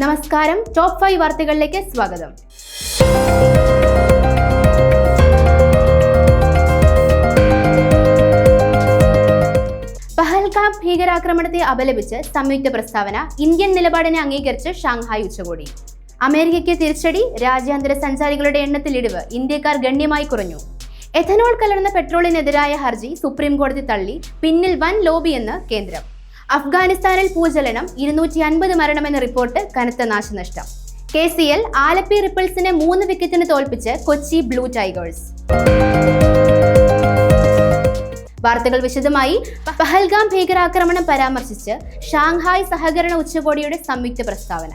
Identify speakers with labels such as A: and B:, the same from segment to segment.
A: നമസ്കാരം. Top five വാർത്തകളിലേക്ക് സ്വാഗതം. പഹൽഗാം ഭീകരാക്രമണത്തെ അപലപിച്ച് സംയുക്ത പ്രസ്താവന ഇന്ത്യൻ നിലപാടിനെ അംഗീകരിച്ച് ഷാങ്ഹായ് ഉച്ചകോടി. അമേരിക്കയ്ക്ക് തിരിച്ചടി രാജ്യാന്തര സഞ്ചാരികളുടെ എണ്ണത്തിൽ ഇടിവ് ഇന്ത്യക്കാർ ഗണ്യമായി കുറഞ്ഞു. എഥനോൾ കലർന്ന പെട്രോളിനെതിരായ ഹർജി സുപ്രീം കോടതി തള്ളി പിന്നിൽ വൻ ലോബിയെന്ന് കേന്ദ്രം. അഫ്ഗാനിസ്ഥാനിൽ ഭൂചലനം ഇരുന്നൂറ്റി അൻപത് മരണമെന്ന റിപ്പോർട്ട് കനത്ത നാശനഷ്ടം. കെ സി എൽ ആലപ്പി റിപ്പിൾസിനെ മൂന്ന് വിക്കറ്റിന് തോൽപ്പിച്ച് കൊച്ചി ബ്ലൂ ടൈഗേഴ്സ്. വാർത്തകൾ വിശദമായി. പഹൽഗാം ഭീകരാക്രമണം പരാമർശിച്ച് ഷാങ്ഹായ് സഹകരണ ഉച്ചകോടിയുടെ സംയുക്ത പ്രസ്താവന.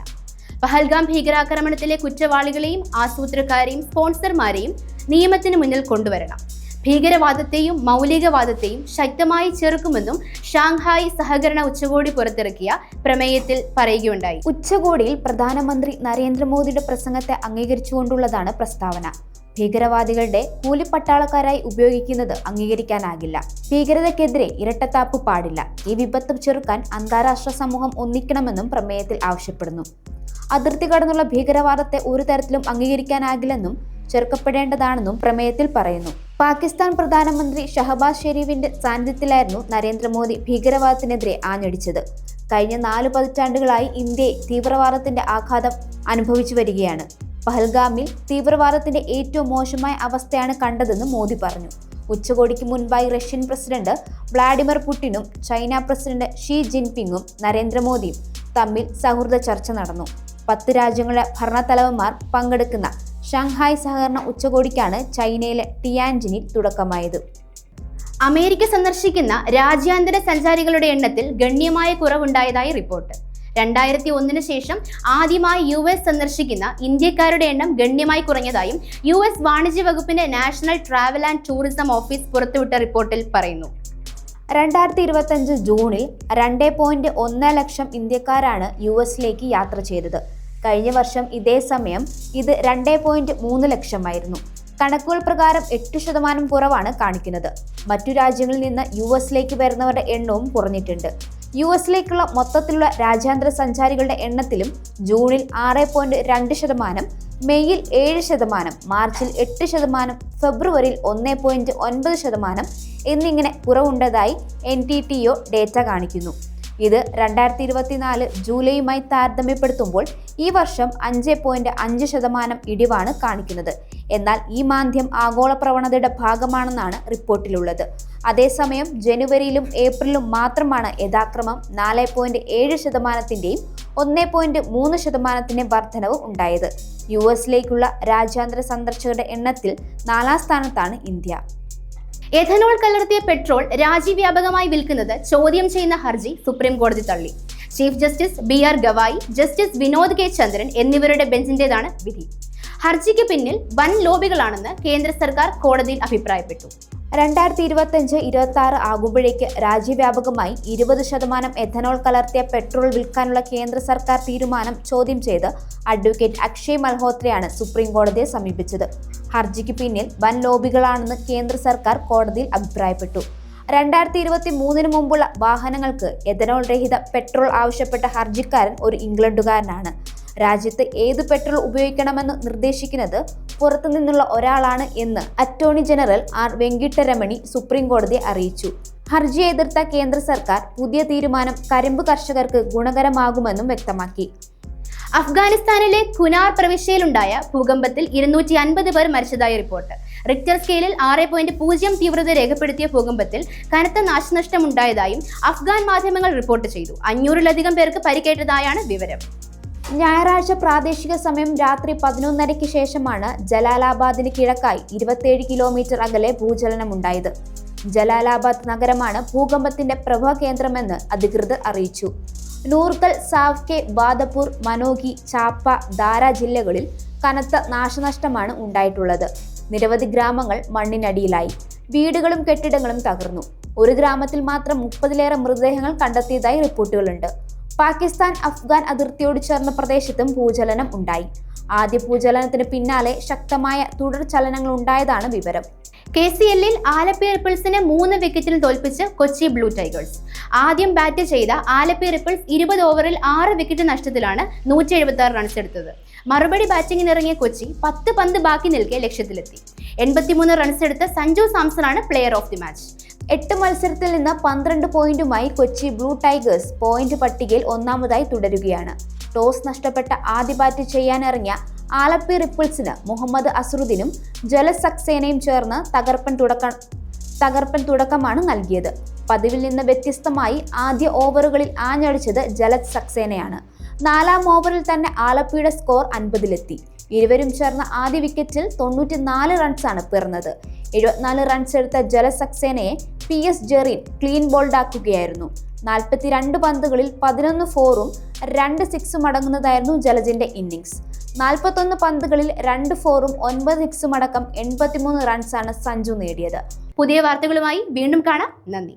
A: പഹൽഗാം ഭീകരാക്രമണത്തിലെ കുറ്റവാളികളെയും ആസൂത്രക്കാരെയും സ്പോൺസർമാരെയും നിയമത്തിന് മുന്നിൽ കൊണ്ടുവരണം. ഭീകരവാദത്തെയും മൗലികവാദത്തെയും ശക്തമായി ചെറുക്കുമെന്നും ഷാങ്ഹായ് സഹകരണ ഉച്ചകോടി പുറത്തിറക്കിയ പ്രമേയത്തിൽ പറയുകയുണ്ടായി.
B: ഉച്ചകോടിയിൽ പ്രധാനമന്ത്രി നരേന്ദ്രമോദിയുടെ പ്രസംഗത്തെ അംഗീകരിച്ചുകൊണ്ടുള്ളതാണ് പ്രസ്താവന. ഭീകരവാദികളുടെ കൂലിപ്പട്ടാളക്കാരായി ഉപയോഗിക്കുന്നത് അംഗീകരിക്കാനാകില്ല. ഭീകരതയ്ക്കെതിരെ ഇരട്ടത്താപ്പ് പാടില്ല. ഈ വിപത്ത് ചെറുക്കാൻ അന്താരാഷ്ട്ര സമൂഹം ഒന്നിക്കണമെന്നും പ്രമേയത്തിൽ ആവശ്യപ്പെടുന്നു. അതിർത്തി കടന്നുള്ള ഭീകരവാദത്തെ ഒരു തരത്തിലും അംഗീകരിക്കാനാകില്ലെന്നും ചെറുക്കപ്പെടേണ്ടതാണെന്നും പ്രമേയത്തിൽ പറയുന്നു. പാകിസ്ഥാൻ പ്രധാനമന്ത്രി ഷഹബാസ് ഷെരീഫിന്റെ സാന്നിധ്യത്തിലായിരുന്നു നരേന്ദ്രമോദി ഭീകരവാദത്തിനെതിരെ ആഞ്ഞടിച്ചത്. കഴിഞ്ഞ നാല് പതിറ്റാണ്ടുകളായി ഇന്ത്യയെ തീവ്രവാദത്തിന്റെ ആഘാതം അനുഭവിച്ചു വരികയാണ്. പഹൽഗാമിൽ തീവ്രവാദത്തിന്റെ ഏറ്റവും മോശമായ അവസ്ഥയാണ് കണ്ടതെന്ന് മോദി പറഞ്ഞു. ഉച്ചകോടിക്ക് മുൻപായി റഷ്യൻ പ്രസിഡന്റ് വ്ളാഡിമിർ പുടിനും ചൈന പ്രസിഡന്റ് ഷീ ജിൻപിങ്ങും നരേന്ദ്രമോദിയും തമ്മിൽ സൗഹൃദ ചർച്ച നടന്നു. പത്ത് രാജ്യങ്ങളുടെ ഭരണത്തലവന്മാർ പങ്കെടുക്കുന്ന ഷാങ്ഹായ് സഹകരണ ഉച്ചകോടിക്കാണ് ചൈനയിലെ ടിയാൻജിനിൽ തുടക്കമായത്.
A: അമേരിക്ക സന്ദർശിക്കുന്ന രാജ്യാന്തര സഞ്ചാരികളുടെ എണ്ണത്തിൽ ഗണ്യമായ കുറവുണ്ടായതായി റിപ്പോർട്ട്. രണ്ടായിരത്തി ഒന്നിന് ശേഷം ആദ്യമായി യു എസ് സന്ദർശിക്കുന്ന ഇന്ത്യക്കാരുടെ എണ്ണം ഗണ്യമായി കുറഞ്ഞതായും യു എസ് വാണിജ്യ വകുപ്പിന്റെ national travel and tourism office പുറത്തുവിട്ട റിപ്പോർട്ടിൽ പറയുന്നു.
B: രണ്ടായിരത്തി ഇരുപത്തഞ്ച് ജൂണിൽ രണ്ട് പോയിന്റ് ഒന്ന് ലക്ഷം ഇന്ത്യക്കാരാണ് യു എസിലേക്ക് യാത്ര ചെയ്തത്. കഴിഞ്ഞ വർഷം ഇതേ സമയം ഇത് രണ്ട് പോയിന്റ് മൂന്ന് ലക്ഷമായിരുന്നു. കണക്കുകൾ പ്രകാരം എട്ട് ശതമാനം കുറവാണ് കാണിക്കുന്നത്. മറ്റു രാജ്യങ്ങളിൽ നിന്ന് യു എസിലേക്ക് വരുന്നവരുടെ എണ്ണവും കുറഞ്ഞിട്ടുണ്ട്. യു എസിലേക്കുള്ള മൊത്തത്തിലുള്ള രാജ്യാന്തര സഞ്ചാരികളുടെ എണ്ണത്തിലും ജൂണിൽ ആറ് പോയിന്റ് രണ്ട് ശതമാനം മെയ്യിൽ ഏഴ് ശതമാനം മാർച്ചിൽ എട്ട് ശതമാനം ഫെബ്രുവരിയിൽ ഒന്ന് പോയിന്റ് ഒൻപത് ശതമാനം എന്നിങ്ങനെ കുറവുണ്ടതായി N T T O data കാണിക്കുന്നു. ഇത് രണ്ടായിരത്തി ഇരുപത്തിനാല് ജൂലൈയുമായി താരതമ്യപ്പെടുത്തുമ്പോൾ ഈ വർഷം അഞ്ച് പോയിന്റ് അഞ്ച് ശതമാനം ഇടിവാണ് കാണിക്കുന്നത്. എന്നാൽ ഈ മാന്ദ്യം ആഗോള പ്രവണതയുടെ ഭാഗമാണെന്നാണ് റിപ്പോർട്ടിലുള്ളത്. അതേസമയം ജനുവരിയിലും ഏപ്രിലും മാത്രമാണ് യഥാക്രമം നാല് പോയിന്റ് ഏഴ് ശതമാനത്തിന്റെയും ഒന്ന് പോയിന്റ് മൂന്ന് ശതമാനത്തിന്റെ വർധനവ് ഉണ്ടായത്. യു എസിലേക്കുള്ള രാജ്യാന്തര സന്ദർശകരുടെ എണ്ണത്തിൽ നാലാം സ്ഥാനത്താണ് ഇന്ത്യ.
A: എഥനോൾ കലർത്തിയ പെട്രോൾ രാജ്യവ്യാപകമായി വിൽക്കുന്നത് ചോദ്യം ചെയ്യുന്ന ഹർജി സുപ്രീം കോടതി തള്ളി. Chief justice B R Gavai justice Vinod K Chandran എന്നിവരുടെ ബെഞ്ചിന്റേതാണ് വിധി. ഹർജിക്ക് പിന്നിൽ വൻ ലോബികളാണെന്ന് കേന്ദ്ര സർക്കാർ കോടതിയിൽ അഭിപ്രായപ്പെട്ടു.
B: രണ്ടായിരത്തി ഇരുപത്തഞ്ച് ഇരുപത്തി ആറ് ആകുമ്പോഴേക്ക് രാജ്യവ്യാപകമായി ഇരുപത് ശതമാനം എഥനോൾ കലർത്തിയ പെട്രോൾ വിൽക്കാനുള്ള കേന്ദ്ര സർക്കാർ തീരുമാനം ചോദ്യം ചെയ്ത് അഡ്വക്കേറ്റ് അക്ഷയ് മൽഹോത്രയാണ് സുപ്രീം കോടതിയെ സമീപിച്ചത്. ഹർജിക്ക് പിന്നിൽ വൻ ലോബികളാണെന്ന് കേന്ദ്ര സർക്കാർ കോടതിയിൽ അഭിപ്രായപ്പെട്ടു. രണ്ടായിരത്തി ഇരുപത്തി മൂന്നിന് മുമ്പുള്ള വാഹനങ്ങൾക്ക് എഥനോൾ രഹിത പെട്രോൾ ആവശ്യപ്പെട്ട ഹർജിക്കാരൻ ഒരു ഇംഗ്ലണ്ടുകാരനാണ്. രാജ്യത്ത് ഏത് പെട്രോൾ ഉപയോഗിക്കണമെന്ന് നിർദ്ദേശിക്കുന്നത് പുറത്തു നിന്നുള്ള ഒരാളാണ് എന്ന് attorney general R Venkataramani supreme കോടതിയെ അറിയിച്ചു. ഹർജിയെ എതിർത്ത കേന്ദ്ര സർക്കാർ പുതിയ തീരുമാനം കരിമ്പ് കർഷകർക്ക് ഗുണകരമാകുമെന്നും വ്യക്തമാക്കി.
A: അഫ്ഗാനിസ്ഥാനിലെ കുനാർ പ്രവിശ്യയിലുണ്ടായ ഭൂകമ്പത്തിൽ ഇരുന്നൂറ്റി അൻപത് പേർ മരിച്ചതായി റിപ്പോർട്ട്. റിക്ടർ സ്കെയിലിൽ ആറ് പോയിന്റ് പൂജ്യം തീവ്രത രേഖപ്പെടുത്തിയ ഭൂകമ്പത്തിൽ കനത്ത നാശനഷ്ടമുണ്ടായതായും അഫ്ഗാൻ മാധ്യമങ്ങൾ റിപ്പോർട്ട് ചെയ്തു. അഞ്ഞൂറിലധികം പേർക്ക് പരിക്കേറ്റതായാണ് വിവരം.
B: ഞായറാഴ്ച പ്രാദേശിക സമയം രാത്രി പതിനൊന്നരയ്ക്ക് ശേഷമാണ് ജലാലാബാദിന് കിഴക്കായി ഇരുപത്തിയേഴ് കിലോമീറ്റർ അകലെ ഭൂചലനമുണ്ടായത്. ജലാലാബാദ് നഗരമാണ് ഭൂകമ്പത്തിന്റെ പ്രഭ കേന്ദ്രമെന്ന് അധികൃതർ അറിയിച്ചു. നൂർഗൽ സാവ്കെ ബാദപൂർ മനോഗി ചാപ്പ ദാര ജില്ലകളിൽ കനത്ത നാശനഷ്ടമാണ് ഉണ്ടായിട്ടുള്ളത്. നിരവധി ഗ്രാമങ്ങൾ മണ്ണിനടിയിലായി. വീടുകളും കെട്ടിടങ്ങളും തകർന്നു. ഒരു ഗ്രാമത്തിൽ മാത്രം മുപ്പതിലേറെ മൃതദേഹങ്ങൾ കണ്ടെത്തിയതായി റിപ്പോർട്ടുകളുണ്ട്. പാകിസ്ഥാൻ അഫ്ഗാൻ അതിർത്തിയോട് ചേർന്ന പ്രദേശത്തും ഭൂചലനം ഉണ്ടായി. ആദ്യ ഭൂചലനത്തിന് പിന്നാലെ ശക്തമായ തുടർ ചലനങ്ങൾ ഉണ്ടായതാണ് വിവരം.
A: കെ സി എല്ലിൽ ആലപ്പി റിപ്പിൾസിനെ മൂന്ന് വിക്കറ്റിൽ തോൽപ്പിച്ച് കൊച്ചി ബ്ലൂ ടൈഗേഴ്സ് ആദ്യം ബാറ്റ് ചെയ്ത ആലപ്പി റിപ്പിൾസ് ഇരുപത് ഓവറിൽ ആറ് വിക്കറ്റ് നഷ്ടത്തിലാണ് നൂറ്റി എഴുപത്തി ആറ് റൺസ് എടുത്തത്. മറുപടി ബാറ്റിംഗിന് ഇറങ്ങിയ കൊച്ചി പത്ത് പന്ത് ബാക്കി നിൽക്കെ ലക്ഷ്യത്തിലെത്തി. എൺപത്തിമൂന്ന് റൺസ് എടുത്ത സഞ്ജു സാംസൺ ആണ് പ്ലെയർ ഓഫ് ദി മാച്ച്
B: എട്ട് മത്സരത്തിൽ നിന്ന് പന്ത്രണ്ട് പോയിന്റുമായി കൊച്ചി ബ്ലൂ ടൈഗേഴ്സ് പോയിന്റ് പട്ടികയിൽ ഒന്നാമതായി തുടരുകയാണ്. ടോസ് നഷ്ടപ്പെട്ട ആദ്യ ബാറ്റ് ചെയ്യാനിറങ്ങിയ ആലപ്പി റിപ്പിൾസിന് മുഹമ്മദ് അസറുദ്ദീനും ജലസ് സക്സേനയും ചേർന്ന് തകർപ്പൻ തുടക്ക തകർപ്പൻ തുടക്കമാണ് നൽകിയത്. പതിവിൽ നിന്ന് വ്യത്യസ്തമായി ആദ്യ ഓവറുകളിൽ ആഞ്ഞടിച്ചത് ജലത് സക്സേനയാണ്. നാലാം ഓവറിൽ തന്നെ ആലപ്പിയുടെ സ്കോർ അൻപതിലെത്തി. ഇരുവരും ചേർന്ന ആദ്യ വിക്കറ്റിൽ തൊണ്ണൂറ്റിനാല് റൺസാണ് പിറന്നത്. എഴുപത്തിനാല് റൺസ് എടുത്ത ജലസക്സേനയെ പി എസ് ജെറിൻ ക്ലീൻ ബോൾഡാക്കുകയായിരുന്നു നാൽപ്പത്തിരണ്ട് പന്തുകളിൽ പതിനൊന്ന് ഫോറും രണ്ട് സിക്സും അടങ്ങുന്നതായിരുന്നു ജലജിന്റെ ഇന്നിംഗ്സ് നാൽപ്പത്തൊന്ന് പന്തുകളിൽ രണ്ട് ഫോറും ഒൻപത് സിക്സും അടക്കം എൺപത്തിമൂന്ന് റൺസാണ് സഞ്ജു നേടിയത്.
A: പുതിയ വാർത്തകളുമായി വീണ്ടും കാണാം. നന്ദി.